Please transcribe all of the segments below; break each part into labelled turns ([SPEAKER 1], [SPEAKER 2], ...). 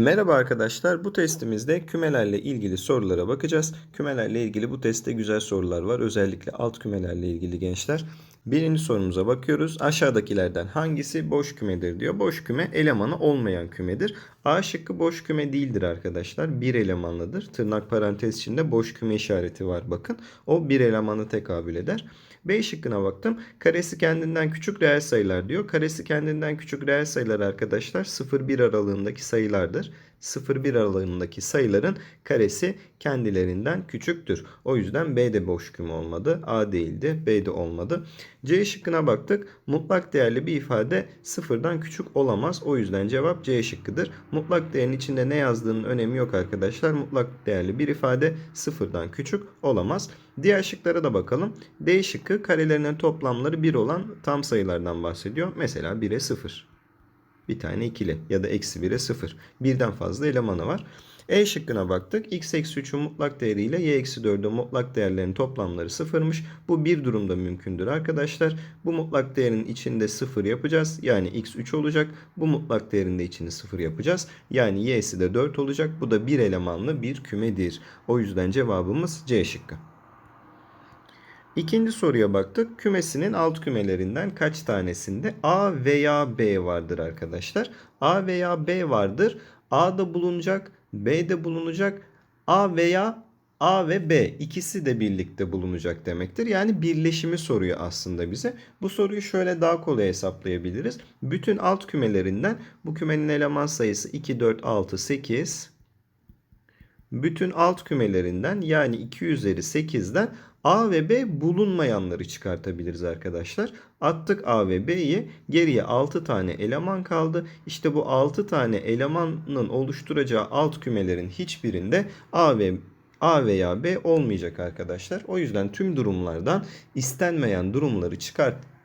[SPEAKER 1] Merhaba arkadaşlar. Bu testimizde kümelerle ilgili sorulara bakacağız. Kümelerle ilgili bu testte güzel sorular var. Özellikle alt kümelerle ilgili gençler. Birinci sorumuza bakıyoruz. Aşağıdakilerden hangisi boş kümedir diyor. Boş küme elemanı olmayan kümedir. A şıkkı boş küme değildir arkadaşlar. Bir elemanlıdır. Tırnak parantez içinde boş küme işareti var bakın. O bir elemanı tekabül eder. B şıkkına baktım. Karesi kendinden küçük reel sayılar diyor. Karesi kendinden küçük reel sayılar arkadaşlar 0-1 aralığındaki sayılardır. 0-1 aralığındaki sayıların karesi kendilerinden küçüktür. O yüzden B de boş küme olmadı. A değildi. B de olmadı. C şıkkına baktık. Mutlak değerli bir ifade sıfırdan küçük olamaz. O yüzden cevap C şıkkıdır. Mutlak değerin içinde ne yazdığının önemi yok arkadaşlar. Mutlak değerli bir ifade sıfırdan küçük olamaz. Diğer şıklara da bakalım. D şıkkı karelerinin toplamları 1 olan tam sayılardan bahsediyor. Mesela 1'e 0. Bir tane ikili ya da eksi 1'e 0. Birden fazla elemanı var. E şıkkına baktık. x eksi 3'ün mutlak değeri ile y eksi 4'ün mutlak değerlerinin toplamları sıfırmış. Bu bir durumda mümkündür arkadaşlar. Bu mutlak değerin içinde 0 yapacağız. Yani x 3 olacak. Bu mutlak değerin de içini 0 yapacağız. Yani y'si de 4 olacak. Bu da bir elemanlı bir kümedir. O yüzden cevabımız C şıkkı. İkinci soruya baktık. Kümesinin alt kümelerinden kaç tanesinde A veya B vardır arkadaşlar? A veya B vardır. A'da bulunacak, B'de bulunacak. A veya A ve B ikisi de birlikte bulunacak demektir. Yani birleşimi soruyor aslında bize. Bu soruyu şöyle daha kolay hesaplayabiliriz. Bütün alt kümelerinden bu kümenin eleman sayısı 2, 4, 6, 8. Bütün alt kümelerinden yani 2 üzeri 8'den A ve B bulunmayanları çıkartabiliriz arkadaşlar. Attık A ve B'yi. Geriye 6 tane eleman kaldı. İşte bu 6 tane elemanın oluşturacağı alt kümelerin hiçbirinde A ve A veya B olmayacak arkadaşlar. O yüzden tüm durumlardan istenmeyen durumları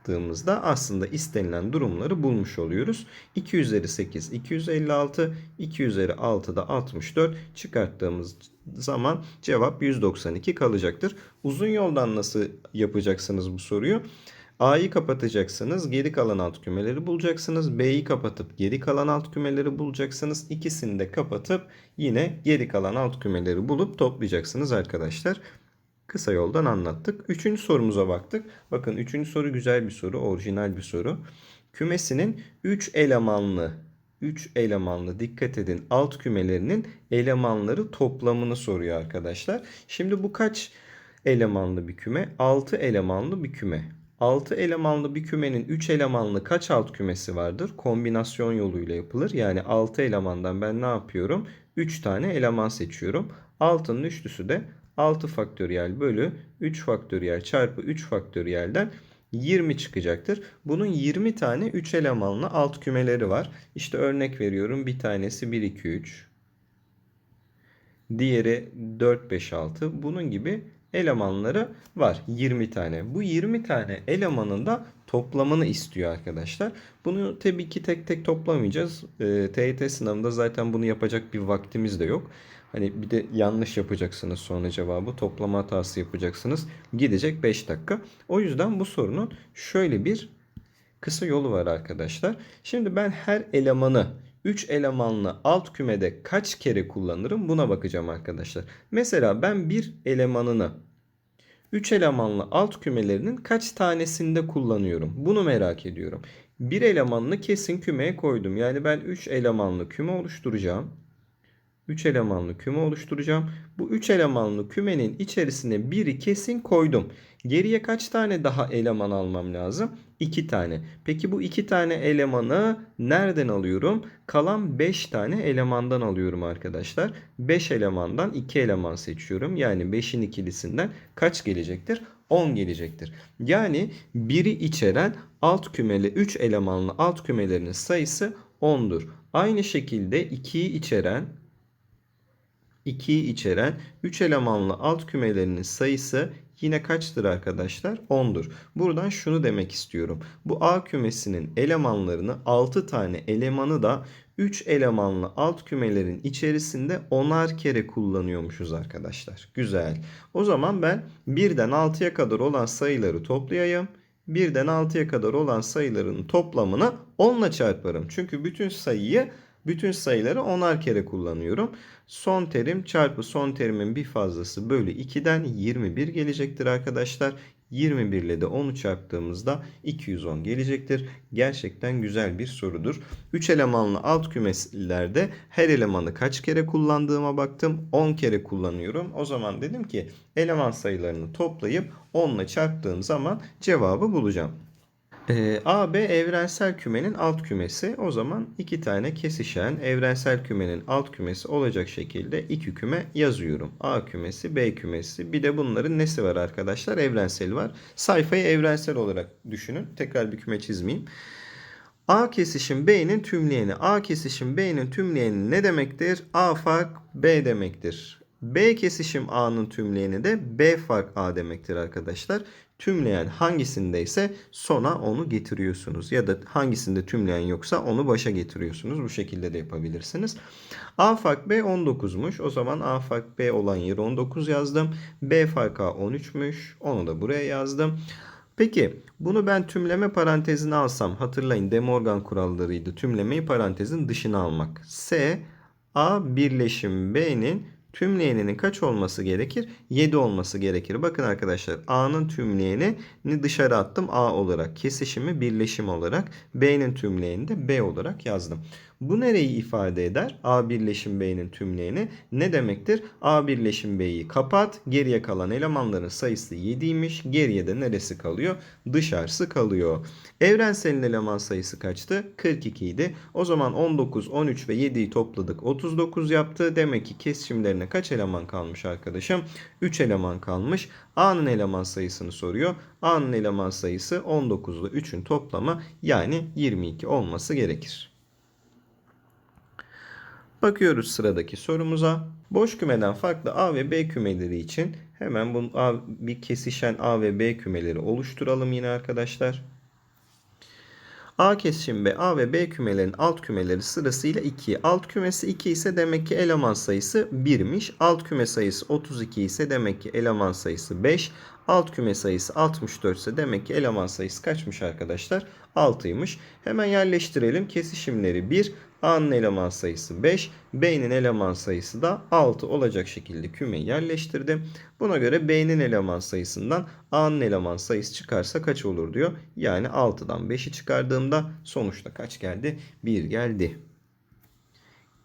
[SPEAKER 1] çıkarttığımızda aslında istenilen durumları bulmuş oluyoruz. 2 üzeri 8 256, 2 üzeri 6 da 64 çıkarttığımız zaman cevap 192 kalacaktır. Uzun yoldan nasıl yapacaksınız bu soruyu? A'yı kapatacaksınız. Geri kalan alt kümeleri bulacaksınız. B'yi kapatıp geri kalan alt kümeleri bulacaksınız. İkisini de kapatıp yine geri kalan alt kümeleri bulup toplayacaksınız arkadaşlar. Kısa yoldan anlattık. Üçüncü sorumuza baktık. Bakın üçüncü soru güzel bir soru. Orijinal bir soru. Kümesinin 3 elemanlı 3 elemanlı dikkat edin alt kümelerinin elemanları toplamını soruyor arkadaşlar. Şimdi bu kaç elemanlı bir küme? 6 elemanlı bir küme. 6 elemanlı bir kümenin 3 elemanlı kaç alt kümesi vardır? Kombinasyon yoluyla yapılır. Yani 6 elemandan ben ne yapıyorum? 3 tane eleman seçiyorum. 6'nın üçlüsü de 6 faktöriyel bölü 3 faktöriyel çarpı 3 faktöriyelden 20 çıkacaktır. Bunun 20 tane 3 elemanlı alt kümeleri var. İşte örnek veriyorum. Bir tanesi 1 2 3. Diğeri 4 5 6. Bunun gibi elemanları var. 20 tane. Bu 20 tane elemanın da toplamını istiyor arkadaşlar. Bunu tabii ki tek tek toplamayacağız. E, TYT sınavında zaten bunu yapacak bir vaktimiz de yok. Hani bir de yanlış yapacaksınız sonra cevabı toplama hatası yapacaksınız. Gidecek 5 dakika. O yüzden bu sorunun şöyle bir kısa yolu var arkadaşlar. Şimdi ben her elemanı 3 elemanlı alt kümede kaç kere kullanırım buna bakacağım arkadaşlar. Mesela ben bir elemanını 3 elemanlı alt kümelerinin kaç tanesinde kullanıyorum? Bunu merak ediyorum. Bir elemanını kesin kümeye koydum. Yani ben 3 elemanlı küme oluşturacağım. 3 elemanlı küme oluşturacağım. Bu 3 elemanlı kümenin içerisine biri kesin koydum. Geriye kaç tane daha eleman almam lazım? 2 tane. Peki bu 2 tane elemanı nereden alıyorum? Kalan 5 tane elemandan alıyorum arkadaşlar. 5 elemandan 2 eleman seçiyorum. Yani 5'in ikilisinden kaç gelecektir? 10 gelecektir. Yani biri içeren alt kümeli 3 elemanlı alt kümelerinin sayısı 10'dur. Aynı şekilde 2'yi içeren 2'yi içeren 3 elemanlı alt kümelerinin sayısı yine kaçtır arkadaşlar? 10'dur. Buradan şunu demek istiyorum. Bu A kümesinin elemanlarını 6 tane elemanı da 3 elemanlı alt kümelerin içerisinde 10'ar kere kullanıyormuşuz arkadaşlar. Güzel. O zaman ben 1'den 6'ya kadar olan sayıları toplayayım. 1'den 6'ya kadar olan sayıların toplamını 10 ile çarparım. Çünkü bütün sayıyı Bütün sayıları onar kere kullanıyorum. Son terim çarpı son terimin bir fazlası bölü 2'den 21 gelecektir arkadaşlar. 21 ile de 10'u çarptığımızda 210 gelecektir. Gerçekten güzel bir sorudur. 3 elemanlı alt kümeslerde her elemanı kaç kere kullandığıma baktım. 10 kere kullanıyorum. O zaman dedim ki eleman sayılarını toplayıp 10 ile çarptığım zaman cevabı bulacağım. Ee, AB evrensel kümenin alt kümesi. O zaman iki tane kesişen evrensel kümenin alt kümesi olacak şekilde iki küme yazıyorum. A kümesi, B kümesi. Bir de bunların nesi var arkadaşlar? Evrenseli var. Sayfayı evrensel olarak düşünün. Tekrar bir küme çizmeyeyim. A kesişim B'nin tümleyeni. A kesişim B'nin tümleyeni ne demektir? A fark B demektir. B kesişim A'nın tümleyeni de B fark A demektir arkadaşlar. Tümleyen hangisindeyse sona onu getiriyorsunuz. Ya da hangisinde tümleyen yoksa onu başa getiriyorsunuz. Bu şekilde de yapabilirsiniz. A fark B 19'muş. O zaman A fark B olan yeri 19 yazdım. B fark A 13'müş. Onu da buraya yazdım. Peki bunu ben tümleme parantezine alsam hatırlayın De Morgan kurallarıydı. Tümlemeyi parantezin dışına almak. S A birleşim B'nin tümleyeninin kaç olması gerekir? 7 olması gerekir. Bakın arkadaşlar A'nın tümleyeni dışarı attım A olarak. Kesişimi birleşim olarak. B'nin tümleyeni de B olarak yazdım. Bu nereyi ifade eder? A birleşim B'nin tümleyeni ne demektir? A birleşim B'yi kapat. Geriye kalan elemanların sayısı 7'ymiş. Geriye de neresi kalıyor? Dışarısı kalıyor. Evrenselin eleman sayısı kaçtı? 42 idi. O zaman 19, 13 ve 7'yi topladık. 39 yaptı. Demek ki kesişimlerine kaç eleman kalmış arkadaşım? 3 eleman kalmış. A'nın eleman sayısını soruyor. A'nın eleman sayısı 19 ile 3'ün toplamı yani 22 olması gerekir. Bakıyoruz sıradaki sorumuza. Boş kümeden farklı A ve B kümeleri için hemen bu A, bir kesişen A ve B kümeleri oluşturalım yine arkadaşlar. A kesişim B, A ve B kümelerin alt kümeleri sırasıyla 2. Alt kümesi 2 ise demek ki eleman sayısı 1'miş. Alt küme sayısı 32 ise demek ki eleman sayısı 5. Alt küme sayısı 64 ise demek ki eleman sayısı kaçmış arkadaşlar? 6'ymış. Hemen yerleştirelim. Kesişimleri 1, A'nın eleman sayısı 5, B'nin eleman sayısı da 6 olacak şekilde kümeyi yerleştirdim. Buna göre B'nin eleman sayısından A'nın eleman sayısı çıkarsa kaç olur diyor. Yani 6'dan 5'i çıkardığımda sonuçta kaç geldi? 1 geldi.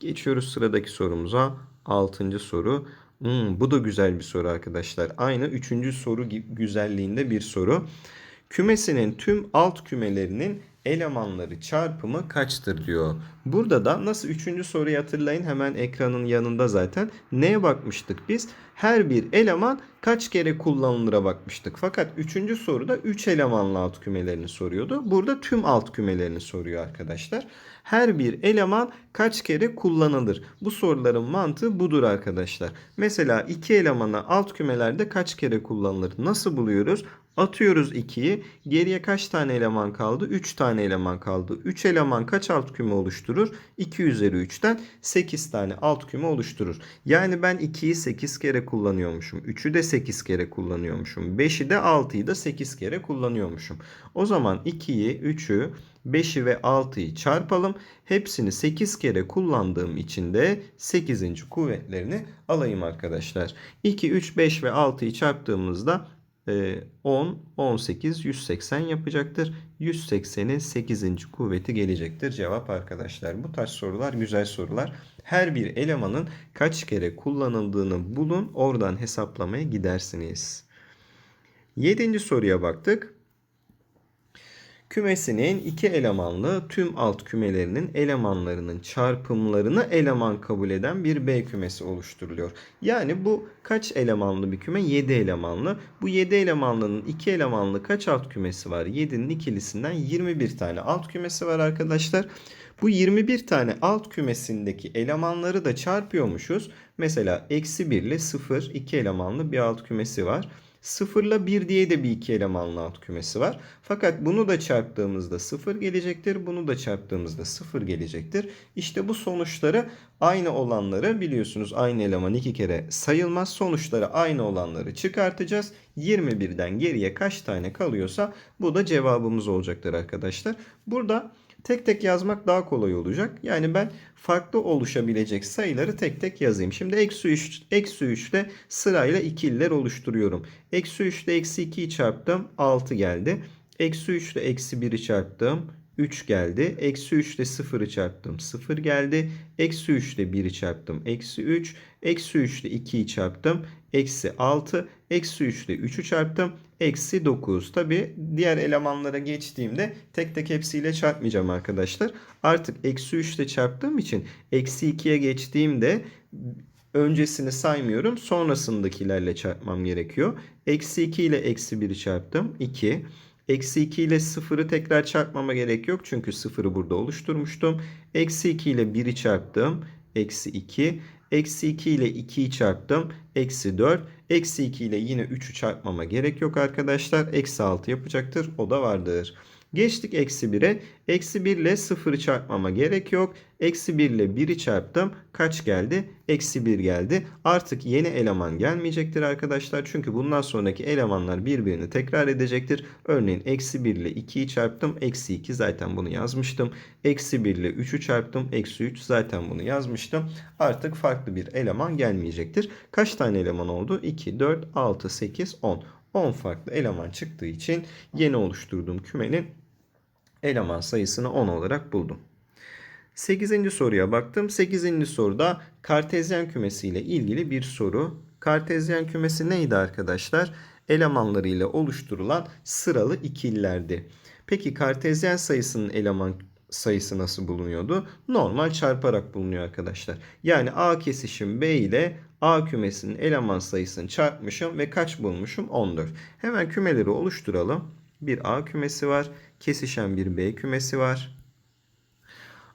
[SPEAKER 1] Geçiyoruz sıradaki sorumuza. 6. soru. Hmm, bu da güzel bir soru arkadaşlar. Aynı 3. soru güzelliğinde bir soru. Kümesinin tüm alt kümelerinin elemanları çarpımı kaçtır diyor. Burada da nasıl üçüncü soruyu hatırlayın hemen ekranın yanında zaten. Neye bakmıştık biz? Her bir eleman kaç kere kullanılır'a bakmıştık. Fakat üçüncü soruda 3 üç elemanlı alt kümelerini soruyordu. Burada tüm alt kümelerini soruyor arkadaşlar. Her bir eleman kaç kere kullanılır? Bu soruların mantığı budur arkadaşlar. Mesela iki elemana alt kümelerde kaç kere kullanılır? Nasıl buluyoruz? Atıyoruz 2'yi. Geriye kaç tane eleman kaldı? 3 tane eleman kaldı. 3 eleman kaç alt küme oluşturur? 2 üzeri 3'ten 8 tane alt küme oluşturur. Yani ben 2'yi 8 kere kullanıyormuşum. 3'ü de 8 kere kullanıyormuşum. 5'i de 6'yı da 8 kere kullanıyormuşum. O zaman 2'yi, 3'ü, 5'i ve 6'yı çarpalım. Hepsini 8 kere kullandığım için de 8. kuvvetlerini alayım arkadaşlar. 2, 3, 5 ve 6'yı çarptığımızda 10, 18, 180 yapacaktır. 180'in 8. kuvveti gelecektir cevap arkadaşlar. Bu tarz sorular güzel sorular. Her bir elemanın kaç kere kullanıldığını bulun. Oradan hesaplamaya gidersiniz. 7. soruya baktık kümesinin iki elemanlı tüm alt kümelerinin elemanlarının çarpımlarını eleman kabul eden bir B kümesi oluşturuluyor. Yani bu kaç elemanlı bir küme? 7 elemanlı. Bu 7 elemanlının 2 elemanlı kaç alt kümesi var? 7'nin ikilisinden 21 tane alt kümesi var arkadaşlar. Bu 21 tane alt kümesindeki elemanları da çarpıyormuşuz. Mesela eksi 1 ile 0 2 elemanlı bir alt kümesi var. 0 ile 1 diye de bir iki elemanlı alt kümesi var. Fakat bunu da çarptığımızda 0 gelecektir. Bunu da çarptığımızda 0 gelecektir. İşte bu sonuçları aynı olanları biliyorsunuz aynı eleman iki kere sayılmaz. Sonuçları aynı olanları çıkartacağız. 21'den geriye kaç tane kalıyorsa bu da cevabımız olacaktır arkadaşlar. Burada tek tek yazmak daha kolay olacak. Yani ben farklı oluşabilecek sayıları tek tek yazayım. Şimdi eksi 3, eksi 3 ile sırayla ikililer oluşturuyorum. Eksi 3 ile eksi 2'yi çarptım 6 geldi. Eksi 3 ile eksi 1'i çarptım 3 geldi. Eksi 3 ile 0'ı çarptım 0 geldi. Eksi 3 ile 1'i çarptım eksi 3. Eksi 3 ile 2'yi çarptım eksi 6. Eksi 3 ile 3'ü çarptım eksi 9. Tabi diğer elemanlara geçtiğimde tek tek hepsiyle çarpmayacağım arkadaşlar. Artık eksi 3 ile çarptığım için eksi 2'ye geçtiğimde öncesini saymıyorum. Sonrasındakilerle çarpmam gerekiyor. Eksi 2 ile eksi 1'i çarptım. 2. Eksi 2 ile 0'ı tekrar çarpmama gerek yok. Çünkü 0'ı burada oluşturmuştum. Eksi 2 ile 1'i çarptım. Eksi 2. Eksi 2 ile 2'yi çarptım. Eksi 4. Eksi 2 ile yine 3'ü çarpmama gerek yok arkadaşlar. Eksi 6 yapacaktır. O da vardır. Geçtik eksi 1'e. Eksi 1 ile 0'ı çarpmama gerek yok. Eksi 1 ile 1'i çarptım. Kaç geldi? Eksi 1 geldi. Artık yeni eleman gelmeyecektir arkadaşlar. Çünkü bundan sonraki elemanlar birbirini tekrar edecektir. Örneğin eksi 1 ile 2'yi çarptım. Eksi 2 zaten bunu yazmıştım. Eksi 1 ile 3'ü çarptım. Eksi 3 zaten bunu yazmıştım. Artık farklı bir eleman gelmeyecektir. Kaç tane eleman oldu? 2, 4, 6, 8, 10. 10 farklı eleman çıktığı için yeni oluşturduğum kümenin eleman sayısını 10 olarak buldum. 8. soruya baktım. 8. soruda kartezyen kümesi ile ilgili bir soru. Kartezyen kümesi neydi arkadaşlar? Elemanları ile oluşturulan sıralı ikililerdi. Peki kartezyen sayısının eleman sayısı nasıl bulunuyordu? Normal çarparak bulunuyor arkadaşlar. Yani A kesişim B ile A kümesinin eleman sayısını çarpmışım ve kaç bulmuşum? 14. Hemen kümeleri oluşturalım. Bir A kümesi var. Kesişen bir B kümesi var.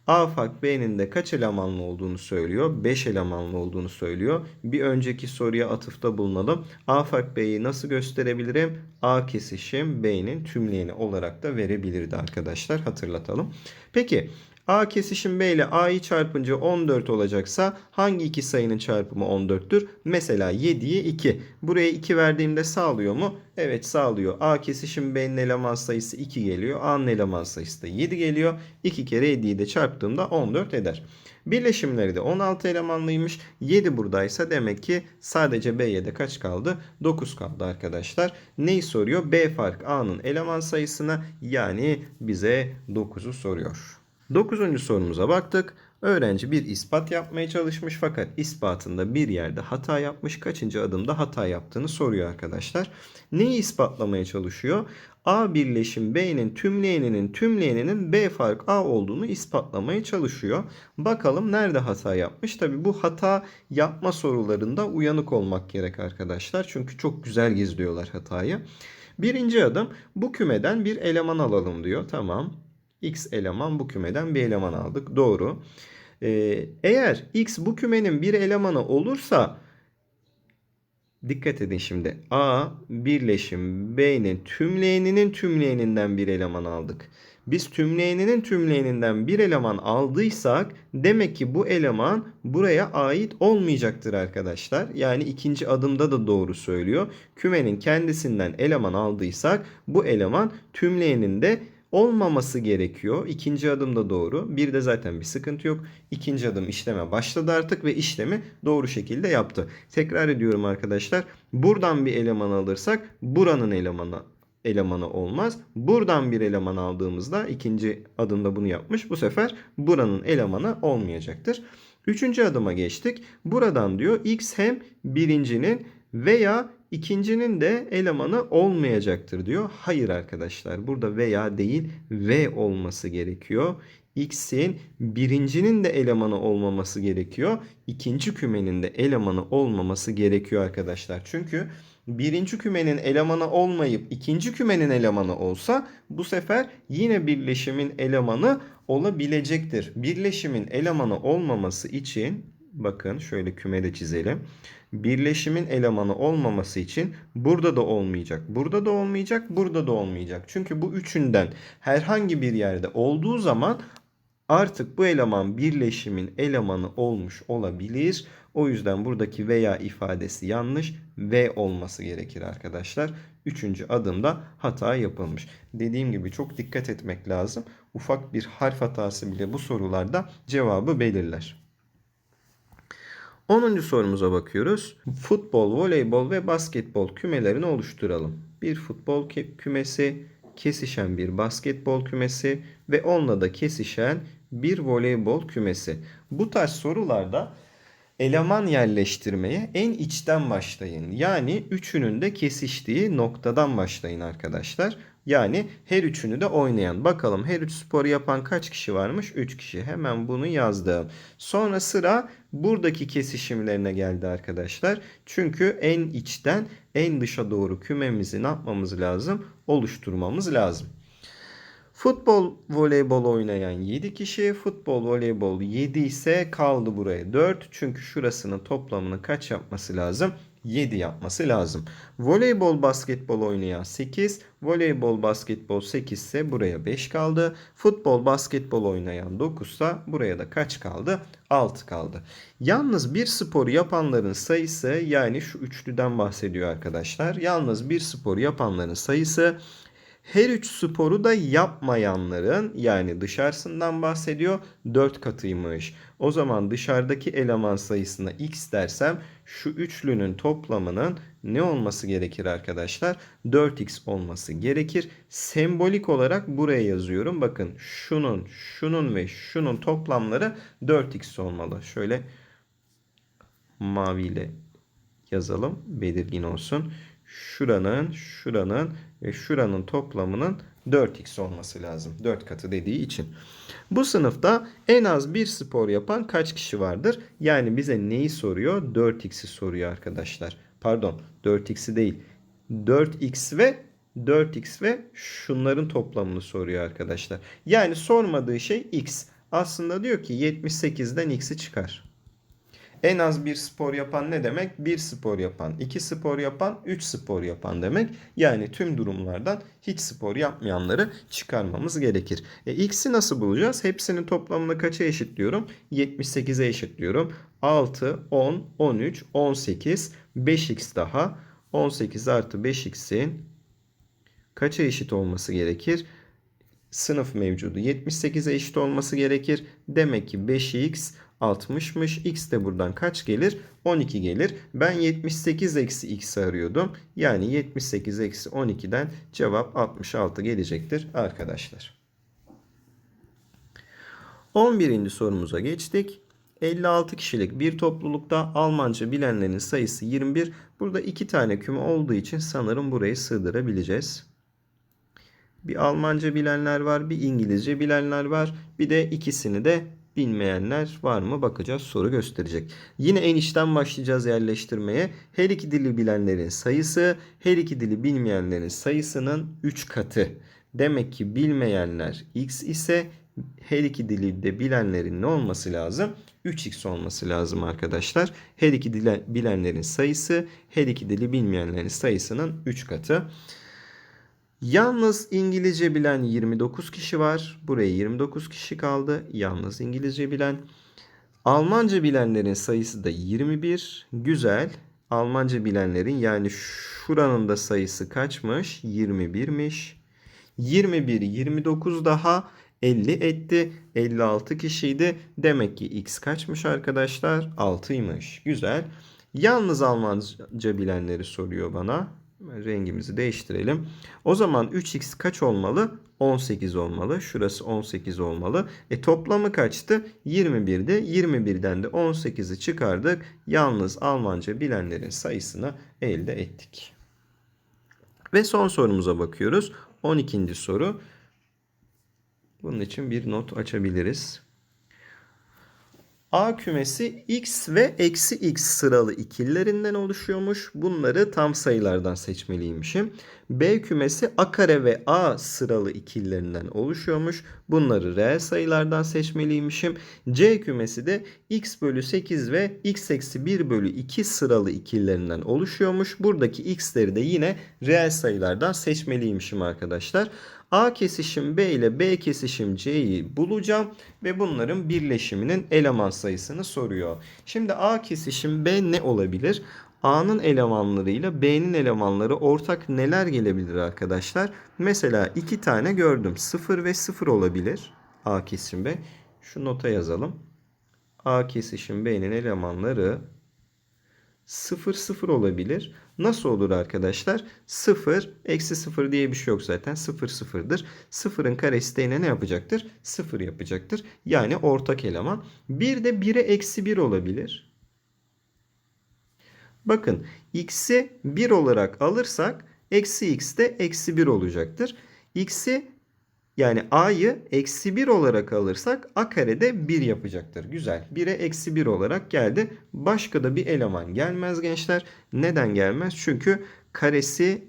[SPEAKER 1] A fark B'nin de kaç elemanlı olduğunu söylüyor. 5 elemanlı olduğunu söylüyor. Bir önceki soruya atıfta bulunalım. A fark B'yi nasıl gösterebilirim? A kesişim B'nin tümleyeni olarak da verebilirdi arkadaşlar. Hatırlatalım. Peki A kesişim B ile A'yı çarpınca 14 olacaksa hangi iki sayının çarpımı 14'tür? Mesela 7'ye 2. Buraya 2 verdiğimde sağlıyor mu? Evet sağlıyor. A kesişim B'nin eleman sayısı 2 geliyor. A'nın eleman sayısı da 7 geliyor. 2 kere 7'yi de çarptığımda 14 eder. Birleşimleri de 16 elemanlıymış. 7 buradaysa demek ki sadece B'ye de kaç kaldı? 9 kaldı arkadaşlar. Neyi soruyor? B fark A'nın eleman sayısına yani bize 9'u soruyor. 9. sorumuza baktık. Öğrenci bir ispat yapmaya çalışmış fakat ispatında bir yerde hata yapmış. Kaçıncı adımda hata yaptığını soruyor arkadaşlar. Neyi ispatlamaya çalışıyor? A birleşim B'nin tümleyeninin tümleyeninin B fark A olduğunu ispatlamaya çalışıyor. Bakalım nerede hata yapmış? Tabi bu hata yapma sorularında uyanık olmak gerek arkadaşlar. Çünkü çok güzel gizliyorlar hatayı. Birinci adım bu kümeden bir eleman alalım diyor. Tamam. X eleman bu kümeden bir eleman aldık. Doğru. Ee, eğer X bu kümenin bir elemanı olursa dikkat edin şimdi. A birleşim B'nin tümleyeninin tümleyeninden bir eleman aldık. Biz tümleyeninin tümleyeninden bir eleman aldıysak demek ki bu eleman buraya ait olmayacaktır arkadaşlar. Yani ikinci adımda da doğru söylüyor. Kümenin kendisinden eleman aldıysak bu eleman tümleyeninde olmaması gerekiyor. İkinci adım da doğru. Bir de zaten bir sıkıntı yok. İkinci adım işleme başladı artık ve işlemi doğru şekilde yaptı. Tekrar ediyorum arkadaşlar. Buradan bir eleman alırsak buranın elemanı elemanı olmaz. Buradan bir eleman aldığımızda ikinci adımda bunu yapmış. Bu sefer buranın elemanı olmayacaktır. Üçüncü adıma geçtik. Buradan diyor x hem birincinin veya ikincinin de elemanı olmayacaktır diyor. Hayır arkadaşlar burada veya değil v olması gerekiyor. X'in birincinin de elemanı olmaması gerekiyor. İkinci kümenin de elemanı olmaması gerekiyor arkadaşlar. Çünkü birinci kümenin elemanı olmayıp ikinci kümenin elemanı olsa bu sefer yine birleşimin elemanı olabilecektir. Birleşimin elemanı olmaması için bakın şöyle kümede çizelim birleşimin elemanı olmaması için burada da olmayacak. Burada da olmayacak, burada da olmayacak. Çünkü bu üçünden herhangi bir yerde olduğu zaman artık bu eleman birleşimin elemanı olmuş olabilir. O yüzden buradaki veya ifadesi yanlış ve olması gerekir arkadaşlar. Üçüncü adımda hata yapılmış. Dediğim gibi çok dikkat etmek lazım. Ufak bir harf hatası bile bu sorularda cevabı belirler. 10. sorumuza bakıyoruz. Futbol, voleybol ve basketbol kümelerini oluşturalım. Bir futbol kümesi, kesişen bir basketbol kümesi ve onunla da kesişen bir voleybol kümesi. Bu tarz sorularda eleman yerleştirmeye en içten başlayın. Yani üçünün de kesiştiği noktadan başlayın arkadaşlar. Yani her üçünü de oynayan. Bakalım her üç sporu yapan kaç kişi varmış? 3 kişi. Hemen bunu yazdım. Sonra sıra buradaki kesişimlerine geldi arkadaşlar. Çünkü en içten en dışa doğru kümemizi ne yapmamız lazım? Oluşturmamız lazım. Futbol, voleybol oynayan 7 kişi. Futbol, voleybol 7 ise kaldı buraya 4. Çünkü şurasının toplamını kaç yapması lazım? 7 yapması lazım. Voleybol, basketbol oynayan 8. Voleybol, basketbol 8 ise buraya 5 kaldı. Futbol, basketbol oynayan 9 ise buraya da kaç kaldı? 6 kaldı. Yalnız bir spor yapanların sayısı yani şu üçlüden bahsediyor arkadaşlar. Yalnız bir spor yapanların sayısı her üç sporu da yapmayanların yani dışarısından bahsediyor 4 katıymış. O zaman dışarıdaki eleman sayısına x dersem şu üçlünün toplamının ne olması gerekir arkadaşlar? 4x olması gerekir. Sembolik olarak buraya yazıyorum. Bakın şunun, şunun ve şunun toplamları 4x olmalı. Şöyle maviyle yazalım. Belirgin olsun. Şuranın, şuranın ve şuranın toplamının 4x olması lazım. 4 katı dediği için. Bu sınıfta en az bir spor yapan kaç kişi vardır? Yani bize neyi soruyor? 4x'i soruyor arkadaşlar. Pardon 4x'i değil. 4x ve 4x ve şunların toplamını soruyor arkadaşlar. Yani sormadığı şey x. Aslında diyor ki 78'den x'i çıkar. En az bir spor yapan ne demek? Bir spor yapan, iki spor yapan, üç spor yapan demek. Yani tüm durumlardan hiç spor yapmayanları çıkarmamız gerekir. E, x'i nasıl bulacağız? Hepsinin toplamını kaça eşitliyorum? 78'e eşitliyorum. 6, 10, 13, 18, 5x daha. 18 artı 5x'in kaça eşit olması gerekir? Sınıf mevcudu 78'e eşit olması gerekir. Demek ki 5x 60'mış. X de buradan kaç gelir? 12 gelir. Ben 78 eksi x arıyordum. Yani 78 eksi 12'den cevap 66 gelecektir arkadaşlar. 11. sorumuza geçtik. 56 kişilik bir toplulukta Almanca bilenlerin sayısı 21. Burada iki tane küme olduğu için sanırım burayı sığdırabileceğiz. Bir Almanca bilenler var, bir İngilizce bilenler var. Bir de ikisini de bilmeyenler var mı bakacağız soru gösterecek. Yine en içten başlayacağız yerleştirmeye. Her iki dili bilenlerin sayısı her iki dili bilmeyenlerin sayısının 3 katı. Demek ki bilmeyenler x ise her iki dili de bilenlerin ne olması lazım? 3x olması lazım arkadaşlar. Her iki dili bilenlerin sayısı her iki dili bilmeyenlerin sayısının 3 katı. Yalnız İngilizce bilen 29 kişi var. Buraya 29 kişi kaldı. Yalnız İngilizce bilen. Almanca bilenlerin sayısı da 21. Güzel. Almanca bilenlerin yani şuranın da sayısı kaçmış? 21'miş. 21, 29 daha 50 etti. 56 kişiydi. Demek ki x kaçmış arkadaşlar? 6'ymış. Güzel. Yalnız Almanca bilenleri soruyor bana rengimizi değiştirelim. O zaman 3x kaç olmalı? 18 olmalı. Şurası 18 olmalı. E toplamı kaçtı? 21'de. 21'den de 18'i çıkardık. Yalnız Almanca bilenlerin sayısını elde ettik. Ve son sorumuza bakıyoruz. 12. soru. Bunun için bir not açabiliriz. A kümesi x ve eksi x sıralı ikillerinden oluşuyormuş. Bunları tam sayılardan seçmeliymişim. B kümesi a kare ve a sıralı ikillerinden oluşuyormuş. Bunları reel sayılardan seçmeliymişim. C kümesi de x bölü 8 ve x eksi 1 bölü 2 sıralı ikillerinden oluşuyormuş. Buradaki x'leri de yine reel sayılardan seçmeliymişim arkadaşlar. A kesişim B ile B kesişim C'yi bulacağım ve bunların birleşiminin eleman sayısını soruyor. Şimdi A kesişim B ne olabilir? A'nın elemanlarıyla B'nin elemanları ortak neler gelebilir arkadaşlar? Mesela iki tane gördüm. 0 ve 0 olabilir. A kesişim B. Şu nota yazalım. A kesişim B'nin elemanları 0 0 olabilir. Nasıl olur arkadaşlar? 0 eksi 0 diye bir şey yok zaten. 0 sıfırdır. 0'ın karesi de yine ne yapacaktır? 0 yapacaktır. Yani ortak eleman. Bir de 1'e eksi 1 olabilir. Bakın x'i 1 olarak alırsak eksi x de eksi 1 olacaktır. x'i yani a'yı eksi 1 olarak alırsak a karede 1 yapacaktır. Güzel. 1'e eksi 1 olarak geldi. Başka da bir eleman gelmez gençler. Neden gelmez? Çünkü karesi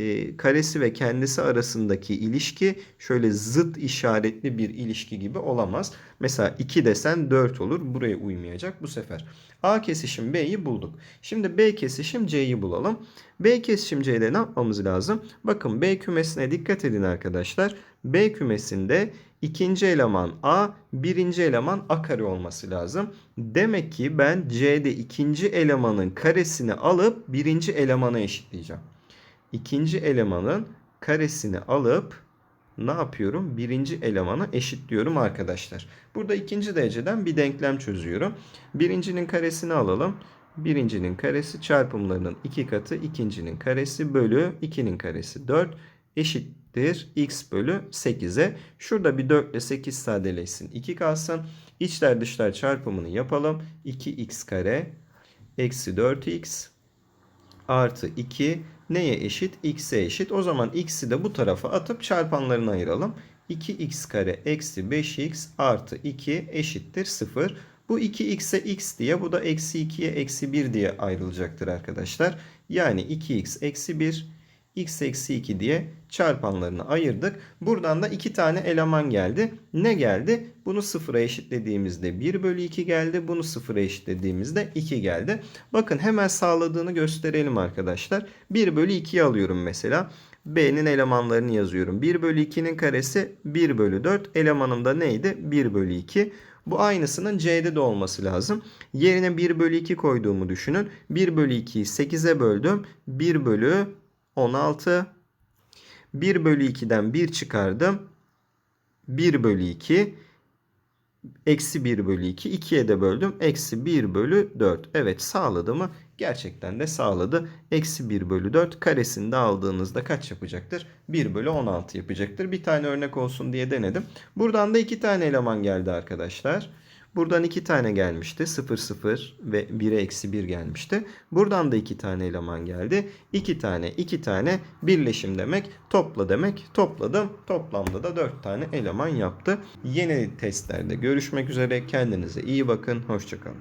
[SPEAKER 1] e, karesi ve kendisi arasındaki ilişki şöyle zıt işaretli bir ilişki gibi olamaz. Mesela 2 desen 4 olur. Buraya uymayacak bu sefer. A kesişim B'yi bulduk. Şimdi B kesişim C'yi bulalım. B kesişim C'de ne yapmamız lazım? Bakın B kümesine dikkat edin arkadaşlar. B kümesinde ikinci eleman A, birinci eleman A kare olması lazım. Demek ki ben C'de ikinci elemanın karesini alıp birinci elemana eşitleyeceğim. İkinci elemanın karesini alıp ne yapıyorum? Birinci elemana eşitliyorum arkadaşlar. Burada ikinci dereceden bir denklem çözüyorum. Birincinin karesini alalım. Birincinin karesi çarpımlarının iki katı ikincinin karesi bölü 2'nin karesi 4 eşittir x bölü 8'e. Şurada bir 4 ile 8 sadeleşsin 2 kalsın. İçler dışlar çarpımını yapalım. 2x kare eksi 4x artı 2 neye eşit? X'e eşit. O zaman x'i de bu tarafa atıp çarpanlarını ayıralım. 2x kare eksi 5x artı 2 eşittir 0. Bu 2x'e x diye bu da eksi 2'ye eksi 1 diye ayrılacaktır arkadaşlar. Yani 2x eksi 1 x eksi 2 diye çarpanlarını ayırdık. Buradan da 2 tane eleman geldi. Ne geldi? Bunu sıfıra eşitlediğimizde 1 bölü 2 geldi. Bunu sıfıra eşitlediğimizde 2 geldi. Bakın hemen sağladığını gösterelim arkadaşlar. 1 bölü 2'yi alıyorum mesela. B'nin elemanlarını yazıyorum. 1 bölü 2'nin karesi 1 bölü 4. Elemanım da neydi? 1 bölü 2. Bu aynısının C'de de olması lazım. Yerine 1 bölü 2 koyduğumu düşünün. 1 bölü 2'yi 8'e böldüm. 1 bölü 16. 1 bölü 2'den 1 çıkardım. 1 bölü 2. Eksi 1 bölü 2. 2'ye de böldüm. Eksi 1 bölü 4. Evet sağladı mı? Gerçekten de sağladı. Eksi 1 bölü 4 karesini de aldığınızda kaç yapacaktır? 1 bölü 16 yapacaktır. Bir tane örnek olsun diye denedim. Buradan da 2 tane eleman geldi arkadaşlar. Buradan 2 tane gelmişti. 0 0 ve 1'e eksi 1 gelmişti. Buradan da 2 tane eleman geldi. 2 tane 2 tane birleşim demek. Topla demek. Topladım. Toplamda da 4 tane eleman yaptı. Yeni testlerde görüşmek üzere. Kendinize iyi bakın. Hoşçakalın.